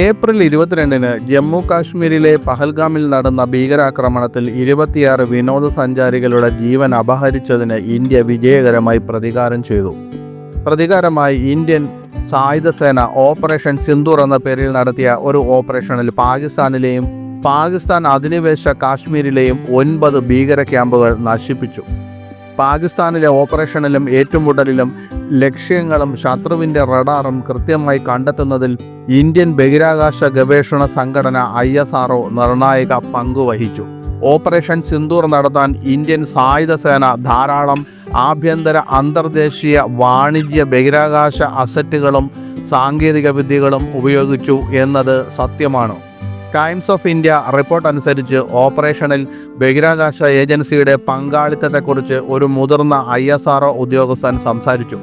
April ഇരുപത്തിരണ്ടിന് ജമ്മു കാശ്മീരിലെ പഹൽഗാമിൽ നടന്ന ഭീകരാക്രമണത്തിൽ ഇരുപത്തിയാറ് വിനോദസഞ്ചാരികളുടെ ജീവൻ അപഹരിച്ചതിന് ഇന്ത്യ വിജയകരമായി പ്രതികാരം ചെയ്തു. പ്രതികാരമായി ഇന്ത്യൻ സായുധ സേന ഓപ്പറേഷൻ സിന്ദൂർ എന്ന പേരിൽ നടത്തിയ ഒരു ഓപ്പറേഷനിൽ പാകിസ്ഥാനിലെയും പാകിസ്ഥാൻ അധിനിവേശ കാശ്മീരിലെയും ഒൻപത് ഭീകര ക്യാമ്പുകൾ നശിപ്പിച്ചു. പാകിസ്ഥാനിലെ ഓപ്പറേഷനിലും ഏറ്റുമുട്ടലിലും ലക്ഷ്യങ്ങളും ശത്രുവിന്റെ റഡാറും കൃത്യമായി കണ്ടെത്തുന്നതിൽ ഇന്ത്യൻ ബഹിരാകാശ ഗവേഷണ സംഘടന ഐ എസ് ആർഒ നിർണായക പങ്കുവഹിച്ചു. ഓപ്പറേഷൻ സിന്ദൂർ നടത്താൻ ഇന്ത്യൻ സായുധ സേന ധാരാളം ആഭ്യന്തര അന്തർദേശീയ വാണിജ്യ ബഹിരാകാശ അസറ്റുകളും സാങ്കേതിക വിദ്യകളും ഉപയോഗിച്ചു എന്നത് സത്യമാണ്. ടൈംസ് ഓഫ് ഇന്ത്യ റിപ്പോർട്ട് അനുസരിച്ച് ഓപ്പറേഷനിൽ ബഹിരാകാശ ഏജൻസിയുടെ പങ്കാളിത്തത്തെക്കുറിച്ച് ഒരു മുതിർന്ന ഐ എസ് ആർ ഉദ്യോഗസ്ഥൻ സംസാരിച്ചു.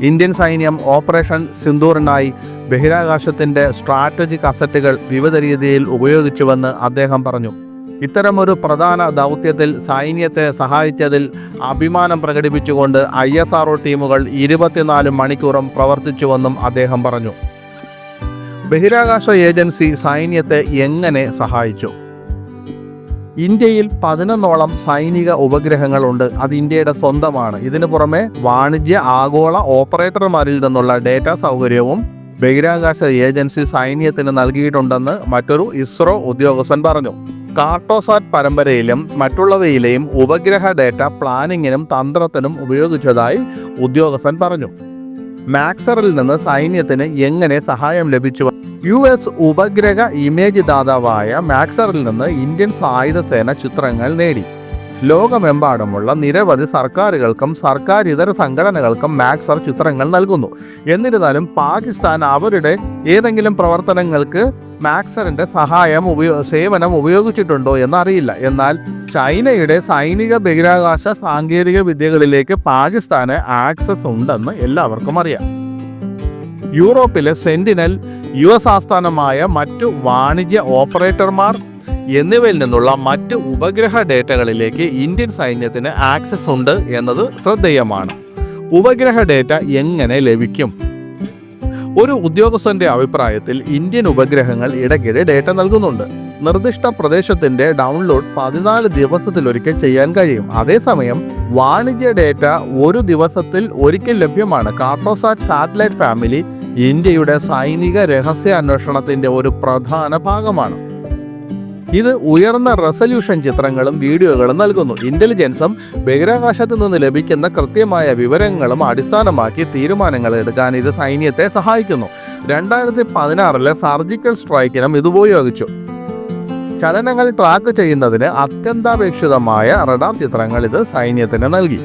ഇന്ത്യൻ സൈന്യം ഓപ്പറേഷൻ സിന്ദൂറിനായി ബഹിരാകാശത്തിന്റെ സ്ട്രാറ്റജിക് അസറ്റുകൾ വിവിധ രീതിയിൽ ഉപയോഗിച്ചുവെന്ന് അദ്ദേഹം പറഞ്ഞു. ഇത്തരമൊരു പ്രധാന ദൗത്യത്തിൽ സൈന്യത്തെ സഹായിച്ചതിൽ അഭിമാനം പ്രകടിപ്പിച്ചുകൊണ്ട് ഐ എസ് ആർ ടീമുകൾ ഇരുപത്തിനാല് മണിക്കൂറും പ്രവർത്തിച്ചുവെന്നും അദ്ദേഹം പറഞ്ഞു. ബഹിരാകാശ ഏജൻസി സൈന്യത്തെ എങ്ങനെ സഹായിച്ചു? ഇന്ത്യയിൽ പതിനൊന്നോളം സൈനിക ഉപഗ്രഹങ്ങളുണ്ട്. അത് ഇന്ത്യയുടെ സ്വന്തമാണ്. ഇതിനു പുറമെ വാണിജ്യ ആഗോള ഓപ്പറേറ്റർമാരിൽ നിന്നുള്ള ഡേറ്റ സൗകര്യവും ബഹിരാകാശ ഏജൻസി സൈന്യത്തിന് നൽകിയിട്ടുണ്ടെന്ന് മറ്റൊരു ഇസ്രോ ഉദ്യോഗസ്ഥൻ പറഞ്ഞു. കാർട്ടോസാറ്റ് പരമ്പരയിലും മറ്റുള്ളവയിലെയും ഉപഗ്രഹ ഡേറ്റ പ്ലാനിങ്ങിനും തന്ത്രത്തിനും ഉപയോഗിച്ചതായി ഉദ്യോഗസ്ഥൻ പറഞ്ഞു. മാക്സറിൽ നിന്ന് സൈന്യത്തിന് എങ്ങനെ സഹായം ലഭിച്ചു? യു എസ് ഉപഗ്രഹ ഇമേജ് ദാതാവായ മാക്സറിൽ നിന്ന് ഇന്ത്യൻ സായുധ സേന ചിത്രങ്ങൾ നേടി. ലോകമെമ്പാടുമുള്ള നിരവധി സർക്കാരുകൾക്കും സർക്കാർ സർക്കാരിതര സംഘടനകൾക്കും മാക്സർ ചിത്രങ്ങൾ നൽകുന്നു. എന്നിരുന്നാലും പാകിസ്ഥാൻ അവരുടെ ഏതെങ്കിലും പ്രവർത്തനങ്ങൾക്ക് മാക്സറിന്റെ സഹായം ഉപയോ സേവനം ഉപയോഗിച്ചിട്ടുണ്ടോ എന്നറിയില്ല. എന്നാൽ ചൈനയുടെ സൈനിക ബഹിരാകാശ സാങ്കേതിക വിദ്യകളിലേക്ക് പാകിസ്ഥാന് ആക്സസ് ഉണ്ടെന്ന് എല്ലാവർക്കും അറിയാം. യൂറോപ്പിലെ സെന്റിനൽ യു എസ് ആസ്ഥാനമായ മറ്റു വാണിജ്യ ഓപ്പറേറ്റർമാർ എന്നിവയിൽ നിന്നുള്ള മറ്റ് ഉപഗ്രഹ ഡേറ്റകളിലേക്ക് ഇന്ത്യൻ സൈന്യത്തിന് ആക്സസ് ഉണ്ട് എന്നത് ശ്രദ്ധേയമാണ്. ഉപഗ്രഹ ഡേറ്റ എങ്ങനെ ലഭിക്കും? ഒരു ഉദ്യോഗസ്ഥന്റെ അഭിപ്രായത്തിൽ ഇന്ത്യൻ ഉപഗ്രഹങ്ങൾ ഇടയ്ക്കിടെ ഡേറ്റ നൽകുന്നുണ്ട്. നിർദ്ദിഷ്ട പ്രദേശത്തിന്റെ ഡൗൺലോഡ് പതിനാല് ദിവസത്തിലൊരിക്കൽ ചെയ്യാൻ കഴിയും. അതേസമയം വാണിജ്യ ഡേറ്റ ഒരു ദിവസത്തിൽ ഒരിക്കൽ ലഭ്യമാണ്. കാർട്ടോസാറ്റ് സാറ്റലൈറ്റ് ഫാമിലി ഇന്ത്യയുടെ സൈനിക രഹസ്യ അന്വേഷണത്തിന്റെ ഒരു പ്രധാന ഭാഗമാണ്. ഇത് ഉയർന്ന റെസല്യൂഷൻ ചിത്രങ്ങളും വീഡിയോകളും നൽകുന്നു. ഇന്റലിജൻസും ബഹിരാകാശത്ത് നിന്ന് ലഭിക്കുന്ന കൃത്യമായ വിവരങ്ങളും അടിസ്ഥാനമാക്കി തീരുമാനങ്ങൾ എടുക്കാൻ ഇത് സൈന്യത്തെ സഹായിക്കുന്നു. രണ്ടായിരത്തി പതിനാറിലെ സർജിക്കൽ സ്ട്രൈക്കിനും ഇത് ഉപയോഗിച്ചു. ചലനങ്ങൾ ട്രാക്ക് ചെയ്യുന്നതിന് അത്യന്താപേക്ഷിതമായ റഡാർ ചിത്രങ്ങൾ ഇത് സൈന്യത്തിന് നൽകി.